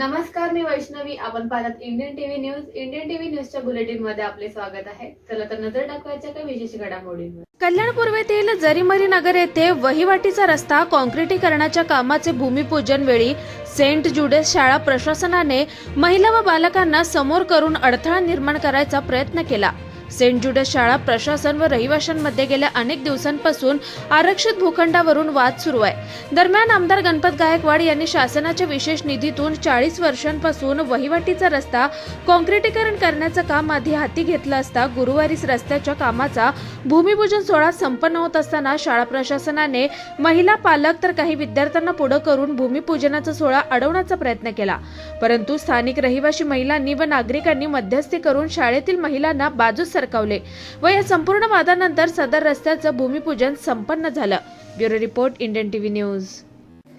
नमस्कार मी वैष्णवी. आपण पाहतात Indian TV news Indian TV न्यूजच्या बुलेटिनमध्ये आपले स्वागत आहे. चला तर नजर टाकवायच्या काही विशेष घडामोडींवर. कल्याण पूर्वेतील जरीमरी नगर येथे वहिवाटीचा रस्ता काँक्रिटीकरणाच्या कामाचे भूमिपूजन वेळी सेंट जुडेस शाळा प्रशासनाने महिला व बालकांना समोर करून अडथळा निर्माण करायचा प्रयत्न केला. सेंट जुडस शाळा प्रशासन व रहिवाशांमध्ये गेल्या अनेक दिवसांपासून आरक्षित भूखंडावरून वाद सुरू आहे. दरम्यान आमदार गणपत गायकवाड यांनी शासनाच्या विशेष निधीतून चाळीस वर्षांपासून वहिवाटीचा रस्ता काँक्रिटीकरण करण्याचं काम आधी हाती घेतलं असता गुरुवारीच रस्त्याच्या कामाचा भूमिपूजन सोहळा संपन्न होत असताना शाळा प्रशासनाने महिला पालक तर काही विद्यार्थ्यांना पुढे करून भूमिपूजनाचा सोहळा अडवण्याचा प्रयत्न केला. परंतु स्थानिक रहिवासी महिलांनी व नागरिकांनी मध्यस्थी करून शाळेतील महिलांना बाजूस सरकावले. व या संपूर्ण वादानंतर सदर रस्त्याचं भूमिपूजन संपन्न झालं. Bureau report Indian TV news.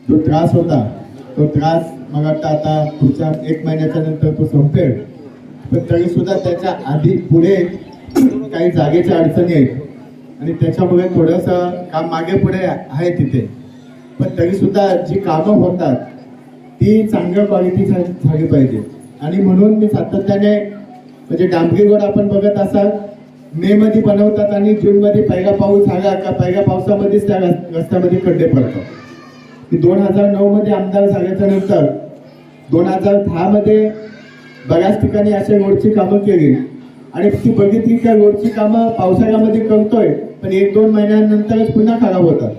जो त्रास होता तो त्रास मला वाटतं आता पुढच्या एक महिन्याच्या नंतर तो संपेल. पण तरी सुद्धा त्याच्या आधी पुढे काही जागेच्या अडचणी आहेत. आणि त्याच्यामुळे थोडंसं काम मागे पुढे आहे तिथे. पण तरी सुद्धा जी कामं होतात ती चांगल्या क्वालिटी झाली पाहिजे. आणि म्हणून मी सातत्याने म्हणजे डांबरी रोड आपण बघत असाल मे मध्ये बनवतात आणि जून मध्ये पहिला पाऊस झाला का पहिल्या पावसामध्येच त्या रस्त्यामध्ये खड्डे पडतात. दोन हजार नऊ मध्ये आमदार झाल्याच्यानंतर दोन हजार दहा मध्ये बऱ्याच ठिकाणी अशा रोडची कामं केली. आणि ती बघितली त्या रोडची कामं पावसाळ्यामध्ये करतोय पण एक दोन महिन्यानंतरच पुन्हा खराब होतात.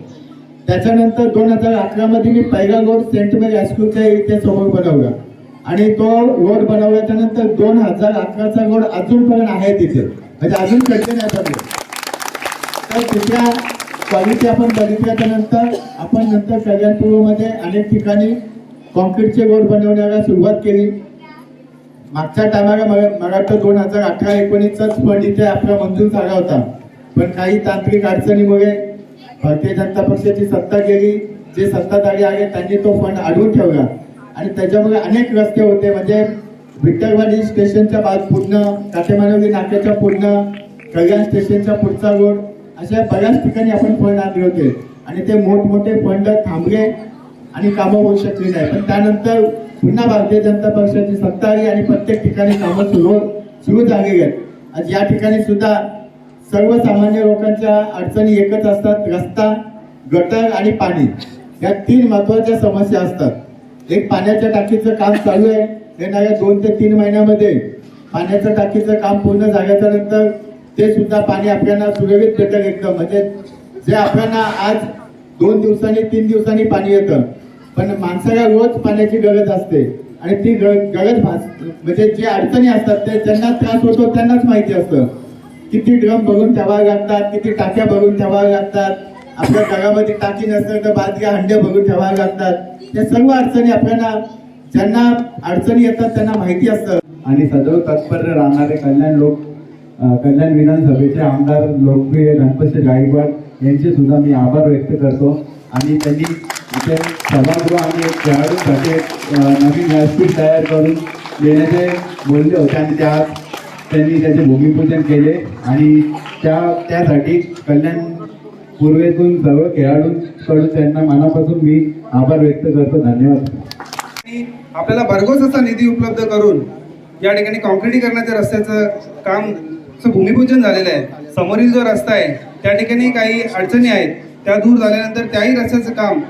त्याच्यानंतर दोन हजार अकरा मध्ये मी पहिला रोड सेंट मेरी हायस्कूलच्या इथे समोर बनवला. आणि तो रोड बनवल्याच्या नंतर दोन हजार अकराचा रोड अजूनपर्यंत आहे तिथे. म्हणजे अजून खड्डे नाही पडले तर तिथल्या क्वालिटी आपण बघितल्याच्या नंतर आपण नंतर कल्याणपूर्वमध्ये अनेक ठिकाणी कॉन्क्रीटचे रोड बनवण्याला सुरुवात केली. मागच्या टायमाला मला मला वाटतं दोन हजार अठरा एकोणीसचाच फंड इथे आपला मंजूर झाला होता. पण काही तांत्रिक अडचणीमुळे भारतीय जनता पक्षाची सत्ता गेली. जे सत्ताधारी आले त्यांनी तो फंड अडवून ठेवला. आणि त्याच्यामध्ये अनेक रस्ते होते. म्हणजे विठ्ठलवाडी स्टेशनच्या बाज पूर्ण काटेमानवली नाक्याच्या पूर्ण कल्याण स्टेशनच्या पुढचा रोड अशा बऱ्याच ठिकाणी आपण फंड आणले होते. आणि ते मोठमोठे फंड थांबले आणि कामं होऊ शकली नाही. पण त्यानंतर पुन्हा भारतीय जनता पक्षाची सत्ता आली आणि प्रत्येक ठिकाणी कामं सुरू सुरू झालेली आहेत. आज या ठिकाणी सुद्धा सर्वसामान्य लोकांच्या अडचणी एकच असतात रस्ता गटर आणि पाणी. या तीन महत्त्वाच्या समस्या असतात. एक पाण्याच्या टाकीचं काम चालू आहे. येणाऱ्या दोन ते तीन महिन्यामध्ये पाण्याचं टाकीचं काम पूर्ण झाल्याच्यानंतर ते सुद्धा पाणी आपल्याला सुरळीत भेटेल एकदम. म्हणजे जे आपल्याला आज दोन दिवसांनी तीन दिवसांनी पाणी येतं. पण माणसाला रोज पाण्याची गरज असते. आणि ती गरज भास- म्हणजे जे अडचणी असतात ते ज्यांना त्रास होतो त्यांनाच माहिती असतं. किती ड्रम भरून ठेवावे लागतात किती टाक्या भरून ठेवाव्या लागतात. आपल्या घरामध्ये टाकी नसेल तर बादल्या हंड्या भरून ठेवाव्या लागतात. या सर्व अडचणी आपल्याला ज्यांना अडचणी येतात त्यांना माहिती असतं. आणि सदैव तत्पर राहणारे कल्याण लोक कल्याण विधानसभेचे आमदार लोकप्रिय गणपती गायकवाड यांचे सुद्धा मी आभार व्यक्त करतो. आणि त्यांनी इथे सभागृह आणि एक खेळाडूंसाठी एक नवीन व्यासपीठ तयार करून देण्याचे बोलले होते आणि त्या त्यांनी त्याचे भूमिपूजन केले. आणि त्या त्यासाठी कल्याण पूर्वेतून सर्व खेळाडूंकडून त्यांना मनापासून मी आभार व्यक्त करतो. धन्यवाद. आणि आपल्याला भरघोस असा निधी उपलब्ध करून या ठिकाणी कॉन्क्रिटीकरणाच्या रस्त्याचं काम भूमिपूजन झालेलं आहे. समोरील जो रस्ता आहे त्या ठिकाणी काही अडचणी आहेत. त्या दूर झाल्यानंतर त्याही रस्त्याचं काम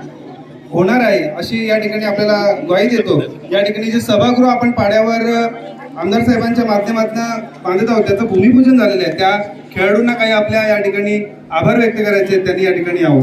होणार आहे अशी या ठिकाणी आपल्याला ग्वाही देतो. या ठिकाणी जे सभागृह आपण पाड्यावर आमदार साहेबांच्या माध्यमातून बांधत आहोत त्याचं भूमिपूजन झालेलं आहे. त्या खेळाडूंना काही आपल्या या ठिकाणी आभार व्यक्त करायचे आहेत, त्यांनी या ठिकाणी यावं.